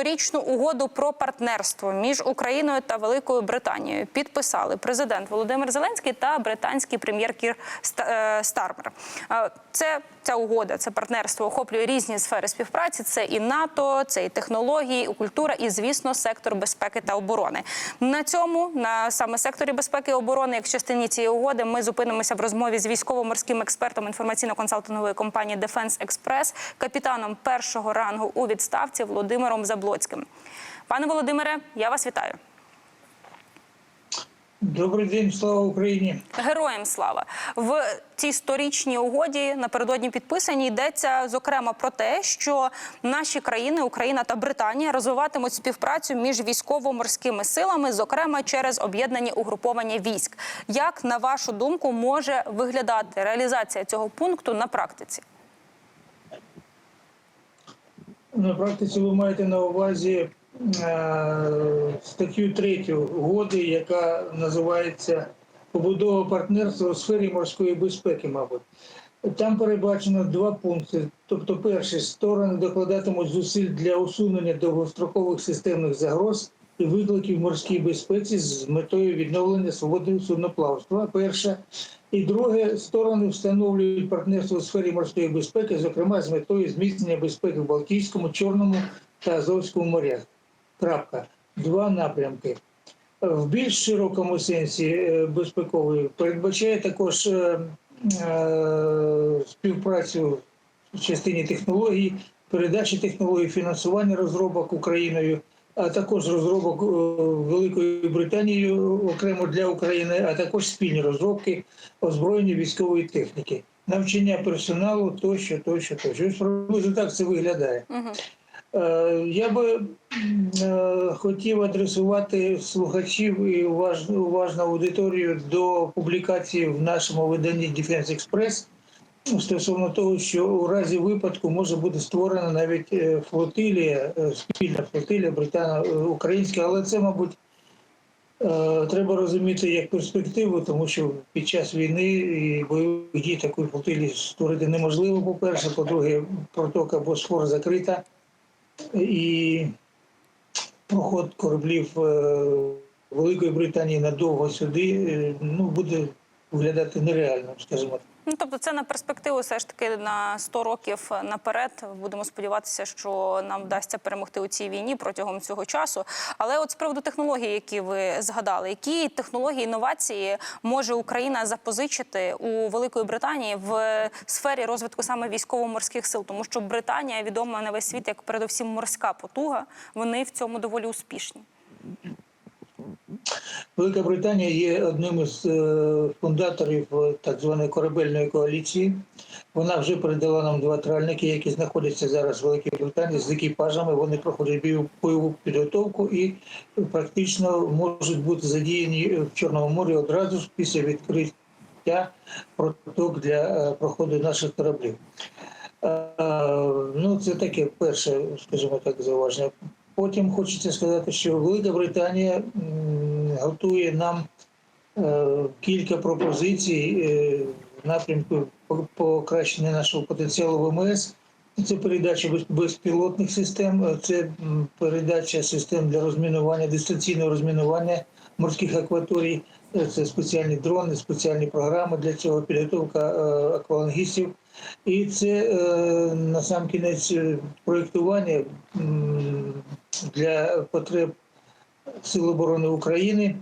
Сторічну угоду про партнерство між Україною та Великою Британією підписали президент Володимир Зеленський та британський прем'єр Кір е, Стармер. Е, Це ця угода, це партнерство охоплює різні сфери співпраці. Це і НАТО, це і технології, і культура, і звісно, сектор безпеки та оборони. На цьому на саме секторі безпеки і оборони, як частині цієї угоди, ми зупинимося в розмові з військово-морським експертом інформаційно-консалтингової компанії Defense Express, капітаном першого рангу у відставці Володимиром Заблоцьким. Пане Володимире, я вас вітаю. Добрий день, слава Україні. Героям слава в цій сторічній угоді напередодні підписані йдеться зокрема про те, що наші країни, Україна та Британія, розвиватимуть співпрацю між військово-морськими силами, зокрема через об'єднані угруповання військ. Як на вашу думку може виглядати реалізація цього пункту на практиці? На практиці ви маєте на увазі статтю 3 угоди, яка називається побудова партнерства у сфері морської безпеки, мабуть. Там передбачено два пункти. Тобто, перший сторони докладатимуть зусиль для усунення довгострокових системних загроз і викликів морській безпеці з метою відновлення свободи судноплавства. Перше. І друге, сторони встановлюють партнерство у сфері морської безпеки, зокрема з метою зміцнення безпеки в Балтійському, Чорному та Азовському морях. Крапка. Два напрямки. В більш широкому сенсі е, безпекової передбачає також е, е, співпрацю в частині технологій, передачі технологій, фінансування розробок Україною, а також розробок Великою Британією окремо для України, а також спільні розробки озброєння військової техніки, навчання персоналу тощо, тощо, тощо. Ось приблизно так це виглядає. Е, Я би е, хотів адресувати слухачів і уваж- уважну аудиторію до публікації в нашому виданні Defense Express стосовно того, що у разі випадку може бути створена навіть е, флотилія, спільна флотилія британо-українська, але це, мабуть, треба розуміти як перспективу, тому що під час війни і бойових дій такої флотилії створити неможливо, по-перше, по-друге, протока Босфор закрита і проход кораблів е, Великої Британії надовго сюди е, ну, буде виглядати нереально, скажімо так. Ну, тобто, це на перспективу, все ж таки на 100 років наперед. Будемо сподіватися, що нам вдасться перемогти у цій війні протягом цього часу. Але от з приводу технологій, які ви згадали, які технології інновації може Україна запозичити у Великої Британії в сфері розвитку саме військово-морських сил, тому що Британія відома на весь світ як передовсім морська потуга. Вони в цьому доволі успішні. Велика Британія є одним із е, фундаторів е, так званої корабельної коаліції. Вона вже передала нам два тральники, які знаходяться зараз в Великій Британії з екіпажами. Вони проходять бойову підготовку і практично можуть бути задіяні в Чорному морі одразу ж після відкриття проток для е, проходу наших кораблів. Ну, це таке перше, скажімо так, зауваження. Потім хочеться сказати, що Велика Британія готує нам е, кілька пропозицій е, в напрямку покращення нашого потенціалу ВМС. Це передача безпілотних систем, е, це передача систем для розмінування, дистанційного розмінування морських акваторій. Це спеціальні дрони, спеціальні програми для цього, підготовка аквалангістів. І це на сам кінець проєктування для потреб Сил оборони України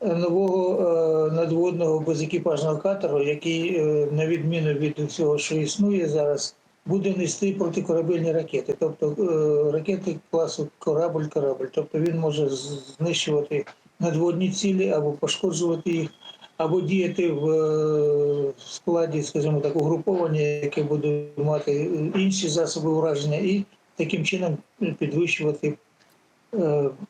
е, нового е, надводного безекіпажного катеру, який, е, на відміну від всього, що існує зараз, буде нести протикорабельні ракети, тобто ракети класу корабль-корабль. Тобто він може знищувати надводні цілі або пошкоджувати їх, або діяти в складі, скажімо так, угруповання, яке буде мати інші засоби ураження, і таким чином підвищувати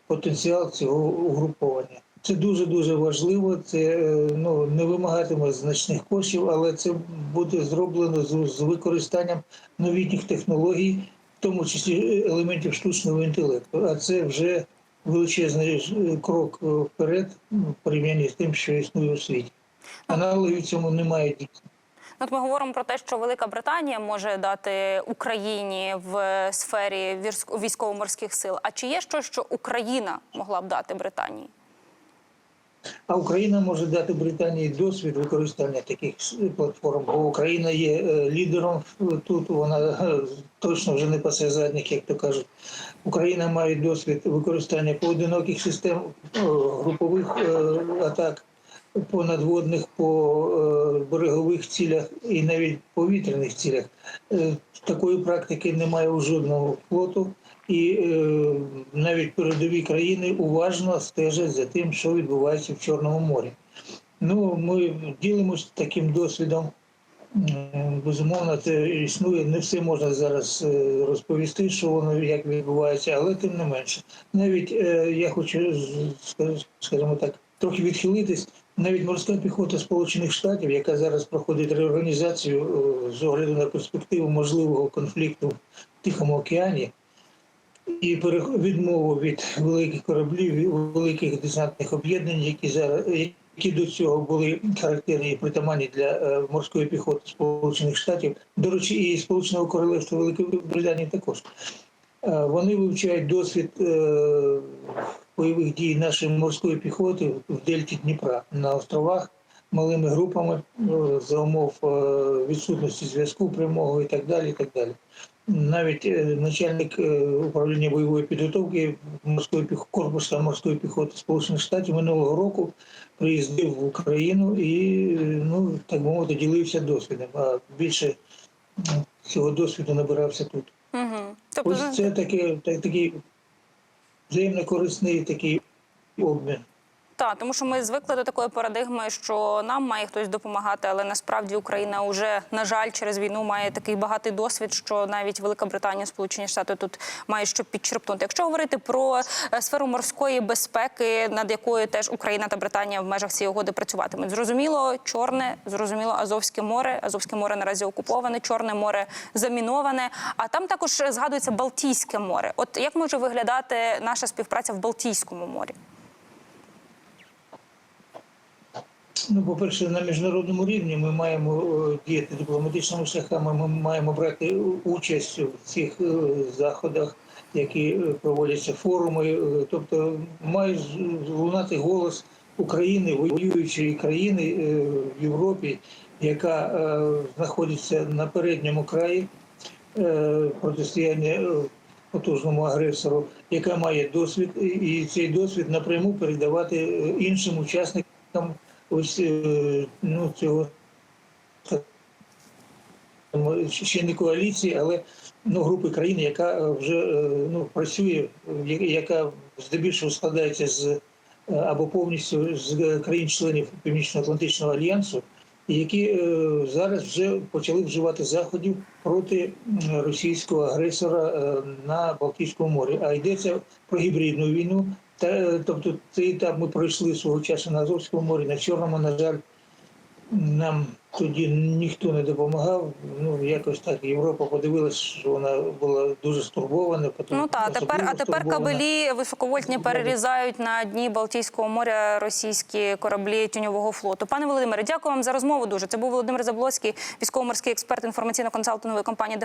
потенціал цього угруповання. Це дуже дуже важливо. Це е, ну не вимагатиме значних коштів, але це буде зроблено з, з використанням новітніх технологій, в тому числі елементів штучного інтелекту. А це вже величезний е, крок е, вперед в порівнянні з тим, що існує у світі. Аналогів цьому немає. Ну, От ми говоримо про те, що Велика Британія може дати Україні в сфері військово-морських сил. А чи є щось, що Україна могла б дати Британії? А Україна може дати Британії досвід використання таких платформ, бо Україна є е, лідером тут. Вона е, точно вже не пасе задніх, як то кажуть. Україна має досвід використання поодиноких систем е, групових атак, по надводних, по е, берегових цілях і навіть повітряних цілях. Е, Такої практики немає у жодного флоту. І е, навіть передові країни уважно стежать за тим, що відбувається в Чорному морі. Ну, ми ділимося таким досвідом. Безумовно, це існує. Не все можна зараз розповісти, що воно як відбувається, але тим не менше. Навіть я хочу скажімо так, трохи відхилитись. Навіть морська піхота Сполучених Штатів, яка зараз проходить реорганізацію е, з огляду на перспективу можливого конфлікту в Тихому океані, і відмову від великих кораблів, великих десантних об'єднань, які зараз які до цього були характерні і притаманні для е, морської піхоти Сполучених Штатів, до речі, і Сполученого Королевства Великої Британії також. Е, Вони вивчають досвід бойових дій нашої морської піхоти в дельті Дніпра на островах малими групами е, за умов е, відсутності зв'язку прямого і так далі. І так далі навіть е, начальник управління бойової підготовки морської корпусу морської піхоти Сполучених Штатів минулого року приїздив в Україну і ну так би мовити ділився досвідом. А більше цього досвіду набирався тут. Угу. Тобто, Ось це таке, так, такий взаємно корисний такий обмін. Так, тому що ми звикли до такої парадигми, що нам має хтось допомагати, але насправді Україна вже на жаль через війну має такий багатий досвід, що навіть Велика Британія, Сполучені Штати тут мають що підчерпнути. Якщо говорити про е, сферу морської безпеки, над якою теж Україна та Британія в межах цієї угоди працюватимуть, зрозуміло, чорне, зрозуміло, Азовське море. Азовське море наразі окуповане, Чорне море заміноване. А там також згадується Балтійське море. От як може виглядати наша співпраця в Балтійському морі? Ну, по-перше, на міжнародному рівні ми маємо е, діяти дипломатичними шляхами. Ми маємо брати участь в цих е, заходах, які е, проводяться форуми. Тобто має лунати голос України, воюючої країни в Європі, яка знаходиться на передньому краї протистояння потужному агресору, яка має досвід, і- цей досвід напряму передавати іншим учасникам ось е, ну, цього ну, ще не коаліції, але ну, групи країн, яка е, вже е, ну, працює, яка здебільшого складається з е, або повністю з країн-членів Північно-Атлантичного альянсу, які е, зараз вже почали вживати заходів проти російського агресора е, на Балтійському морі. А йдеться про гібридну війну. Тобто цей етап ми пройшли свого часу на Азовському морі, на Чорному, на жаль, нам тоді ніхто не допомагав. Ну якось так Європа подивилась, що вона була дуже стурбована. потім Ну так, тепер а тепер кабелі високовольтні перерізають на дні Балтійського моря російські кораблі тюньового флоту. Пане Володимире, дякую вам за розмову. Дуже це був Володимир Заблоцький, військово-морський експерт інформаційно-консалтингової компанії